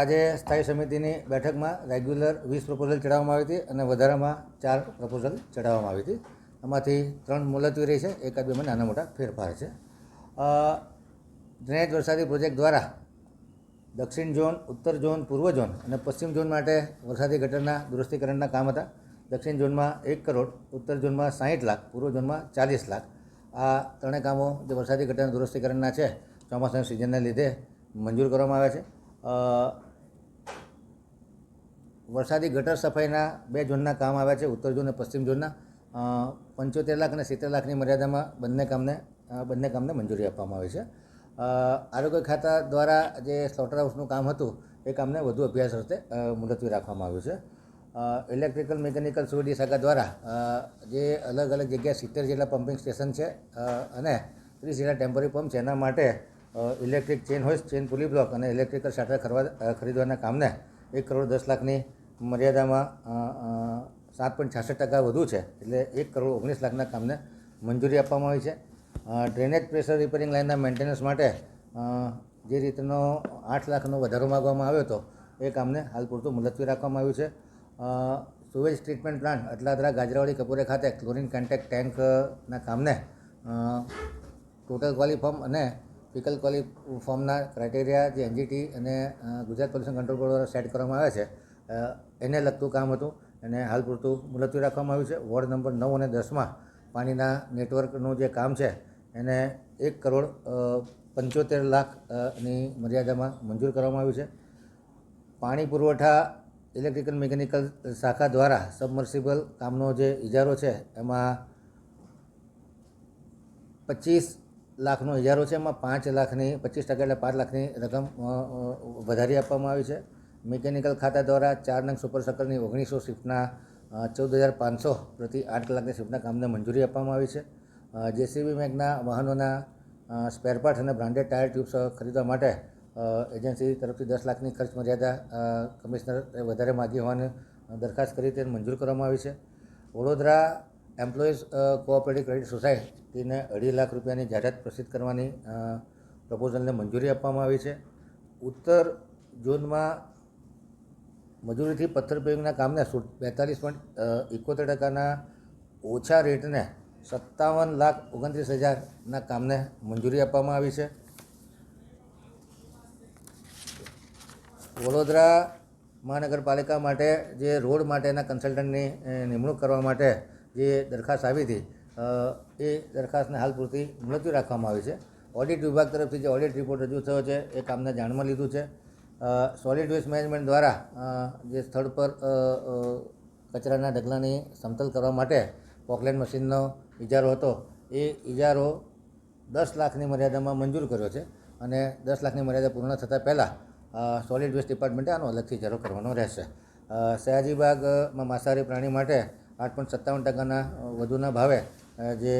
આજે સ્થાયી સમિતિની બેઠકમાં રેગ્યુલર વીસ પ્રપોઝલ ચડાવવામાં આવી હતી અને વધારામાં ચાર પ્રપોઝલ ચડાવવામાં આવી હતી. એમાંથી ત્રણ મુલતવી રહી છે એકાદ બેમાં નાના મોટા ફેરફાર છે. ડ્રેનેજ વરસાદી પ્રોજેક્ટ દ્વારા દક્ષિણ ઝોન, ઉત્તર ઝોન, પૂર્વ ઝોન અને પશ્ચિમ ઝોન માટે વરસાદી ગટરના દુરસ્તીકરણના કામ હતા. દક્ષિણ ઝોનમાં એક કરોડ, ઉત્તર ઝોનમાં સાહીઠ લાખ, પૂર્વ ઝોનમાં ચાલીસ લાખ. આ ત્રણેય કામો જે વરસાદી ગટરના દુરસ્તીકરણના છે, ચોમાસાના સિઝનને લીધે મંજૂર કરવામાં આવ્યા છે. વરસાદી ગટર સફાઈના બે ઝોનના કામ આવ્યા છે ઉત્તર ઝોન અને પશ્ચિમ ઝોનના. પંચોતેર લાખ અને સિત્તેર લાખની મર્યાદામાં બંને કામને બંને કામને મંજૂરી આપવામાં આવી છે. આરોગ્ય ખાતા દ્વારા જે સ્લોટર હાઉસનું કામ હતું એ કામને વધુ અભ્યાસ અ, મુલતવી રાખવામાં આવ્યું છે. ઇલેક્ટ્રિકલ મિકેનિકલ સુવિધી શાખા દ્વારા જે અલગ અલગ જગ્યાએ સિત્તેર જેટલા પમ્પિંગ સ્ટેશન છે અને ત્રીસ જેટલા ટેમ્પરરી પંપ છે એના માટે ઇલેક્ટ્રિક ચેન હોય ચેન પુલી બ્લોક અને ઇલેક્ટ્રિકલ શાટર ખરવા ખરીદવાના કામને એક કરોડ દસ લાખની મર્યાદામાં સાત પોઈન્ટ છાસઠ ટકા વધુ છે. એટલે એક કરોડ ઓગણીસ લાખના કામને મંજૂરી આપવામાં આવી છે. ડ્રેનેજ પ્રેશર રિપેરિંગ લાઇનના મેન્ટેનન્સ માટે જે રીતનો આઠ લાખનો વધારો માગવામાં આવ્યો હતો, એ કામને હાલ પૂરતું મુલતવી રાખવામાં આવ્યું છે. Sewage treatment plant Atladara Gajarawadi કપૂરે ખાતે ક્લોરિન કન્ટેક્ટ ટેન્કના કામને ટોટલ ક્વોલિફોર્મ અને ફિકલ ક્વોલી ફોર્મના ક્રાઇટેરિયા જે એનજીટી અને ગુજરાત પોલ્યુશન કંટ્રોલ બોર્ડ દ્વારા સેટ કરવામાં આવ્યા છે એને લગતું કામ હતું. એને હાલ પૂરતું મુલતવી રાખવામાં આવ્યું છે. વોર્ડ નંબર નવ અને દસમાં પાણીના નેટવર્કનું જે કામ છે, એને એક કરોડ પંચોતેર લાખની મર્યાદામાં મંજૂર કરવામાં આવ્યું છે. પાણી પુરવઠા ઇલેક્ટ્રિકલ મિકેનિકલ શાખા દ્વારા સબમર્સિબલ કામનો જે ઇજારો છે, એમાં પચીસ લાખનો ઇજારો છે. એમાં પાંચ લાખની, પચીસ ટકા એટલે પાંચ લાખની રકમ વધારી આપવામાં આવી છે. મિકેનિકલ ખાતા દ્વારા ચાર નંગ સુપર સર્કલની ઓગણીસો શિફ્ટના ચૌદ હજાર પાંચસો પ્રતિ આઠ કલાકની શિફ્ટના કામને મંજૂરી આપવામાં આવી છે. જેસીબી મેગના વાહનોના સ્પેરપાર્ટ અને બ્રાન્ડેડ ટાયર ટ્યુબ્સ ખરીદવા માટે એજન્સી તરફથી દસ લાખની ખર્ચ મર્યાદા કમિશનરે વધારે માગી હોવાની દરખાસ્ત કરી તે મંજૂર કરવામાં આવી છે. વડોદરા એમ્પ્લોઈઝ કોઓપરેટિવ ક્રેડિટ સોસાયટીને અઢી લાખ રૂપિયાની જાહેરાત પ્રસિદ્ધ કરવાની પ્રપોઝલને મંજૂરી આપવામાં આવી છે. ઉત્તર ઝોનમાં મજૂરીથી પથ્થર પેવિંગના કામને બેતાલીસ પોઈન્ટ એકોતેર ટકાના ઓછા રેટને સત્તાવન લાખ ઓગણત્રીસ હજારના કામને મંજૂરી આપવામાં આવી છે. વડોદરા મહાનગરપાલિકા માટે જે રોડ માટેના કન્સલ્ટન્ટની નિમણૂક કરવા માટે જે દરખાસ્ત આવી હતી એ દરખાસ્તને હાલ પૂરતી મુલતવી રાખવામાં આવી છે. ઓડિટ વિભાગ તરફથી જે ઓડિટ રિપોર્ટ રજૂ થયો છે, એ કામને જાણમાં લીધું છે. સોલિડ વેસ્ટ મેનેજમેન્ટ દ્વારા જે સ્થળ પર કચરાના ઢગલાની સમતલ કરવા માટે પોકલેન્ડ મશીનનો ઇજારો હતો, એ ઇજારો દસ લાખની મર્યાદામાં મંજૂર કર્યો છે અને દસ લાખની મર્યાદા પૂર્ણ થતાં પહેલાં સોલિડ વેસ્ટ ડિપાર્ટમેન્ટે આનો અલગથી ઇજારો કરવાનો રહેશે. સયાજીબાગમાં માંસાહારી પ્રાણી માટે આઠ પોઈન્ટ સત્તાવન ટકાના વધુના ભાવે જે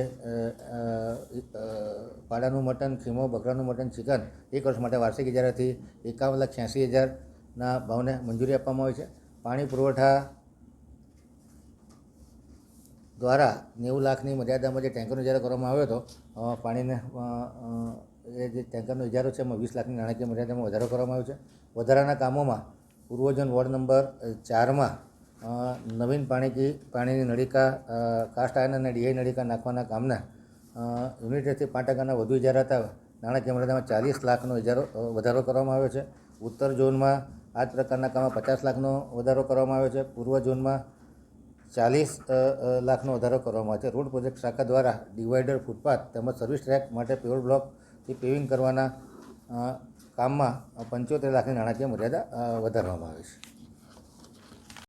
પાડાનું મટન, ખીમો, બકરાનું મટન, ચિકન એક વર્ષ માટે વાર્ષિક ઇજારાથી એકાવન લાખ છ્યાસી હજારના ભાવને મંજૂરી આપવામાં આવી છે. પાણી પુરવઠા દ્વારા નેવું લાખની મર્યાદામાં જે ટેન્કરનો ઇજારો કરવામાં આવ્યો હતો પાણીને એ જે ટેન્કરનો ઇજારો છે એમાં વીસ લાખની નાણાકીય મર્યાદામાં વધારો કરવામાં આવ્યો છે. વધારાના કામોમાં પૂર્વજન વોર્ડ નંબર ચારમાં નવીન પાણી પાણીની નળિકા કાસ્ટ આયર્ન અને ડીઆઈ નળિકા નાખવાના કામના યુનિટેથી પાંચ ટકાના વધુ ઇજારાતા નાણાકીય મર્યાદામાં ચાલીસ લાખનો ઇજારો વધારો કરવામાં આવ્યો છે. ઉત્તર ઝોનમાં આ જ પ્રકારના કામમાં પચાસ લાખનો વધારો કરવામાં આવ્યો છે. પૂર્વ ઝોનમાં ચાલીસ લાખનો વધારો કરવામાં છે. રોડ પ્રોજેક્ટ શાખા દ્વારા ડિવાઈડર ફૂટપાથ તેમજ સર્વિસ ટ્રેક માટે પેવર બ્લોકથી પેવિંગ કરવાના કામમાં પંચોતેર લાખની નાણાકીય મર્યાદા વધારવામાં આવે છે.